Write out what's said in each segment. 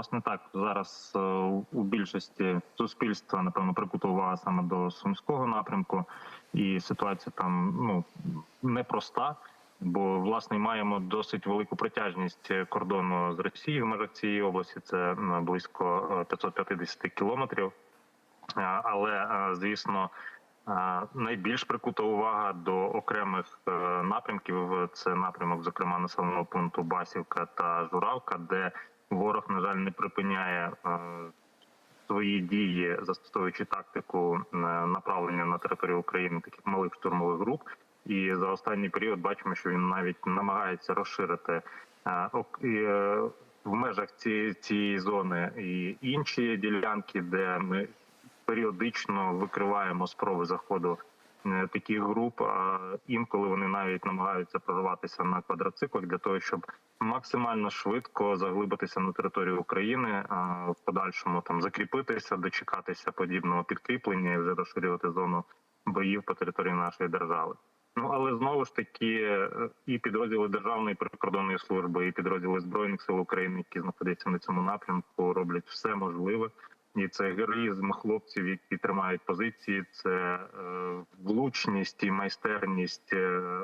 Власне так зараз е, у більшості суспільства напевно прикута увага саме до сумського напрямку, і ситуація там ну непроста. Бо власне маємо досить велику притяжність кордону з Росією в межах цієї області. Це близько е, 550 кілометрів. Е, Але е, звісно, е, найбільш прикута увага до окремих е, напрямків. Це напрямок, зокрема населеного пункту Басівка та Журавка, де ворог, на жаль, не припиняє е, свої дії, застосовуючи тактику е, направлення на територію України таких малих штурмових груп. І за останній період бачимо, що він навіть намагається розширити е, в межах цієї, зони і інші ділянки, де ми періодично викриваємо спроби заходу таких груп. А інколи вони навіть намагаються прорватися на квадроциклах для того, щоб максимально швидко заглибитися на територію України, а в подальшому там закріпитися, дочекатися подібного підкріплення і вже розширювати зону боїв по території нашої держави. Ну але знову ж таки е, і підрозділи Державної прикордонної служби, і підрозділи збройних сил України, які знаходяться на цьому напрямку, роблять все можливе. І це героїзм хлопців, які тримають позиції, це е, влучність і майстерність е,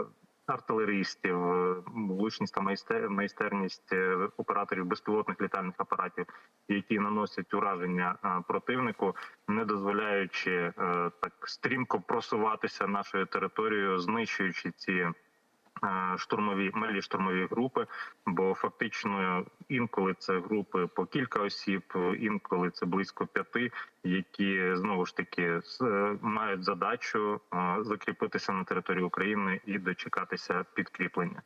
артилеристів, е, влучність та майстер, майстерність операторів безпілотних літальних апаратів, які наносять ураження противнику, не дозволяючи так стрімко просуватися нашою територією, знищуючи ці штурмові малі штурмові групи. Бо фактично інколи це групи по кілька осіб, інколи це близько п'яти, які знову ж таки е, мають задачу е, закріпитися на території України і дочекатися підкріплення.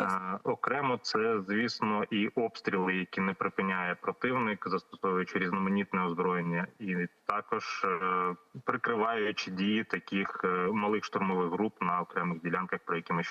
Е, Окремо це, звісно, і обстріли, які не припиняє противник, застосовуючи різноманітне озброєння, і також е, прикриваючи дії таких е, малих штурмових груп на окремих ділянках, про які ми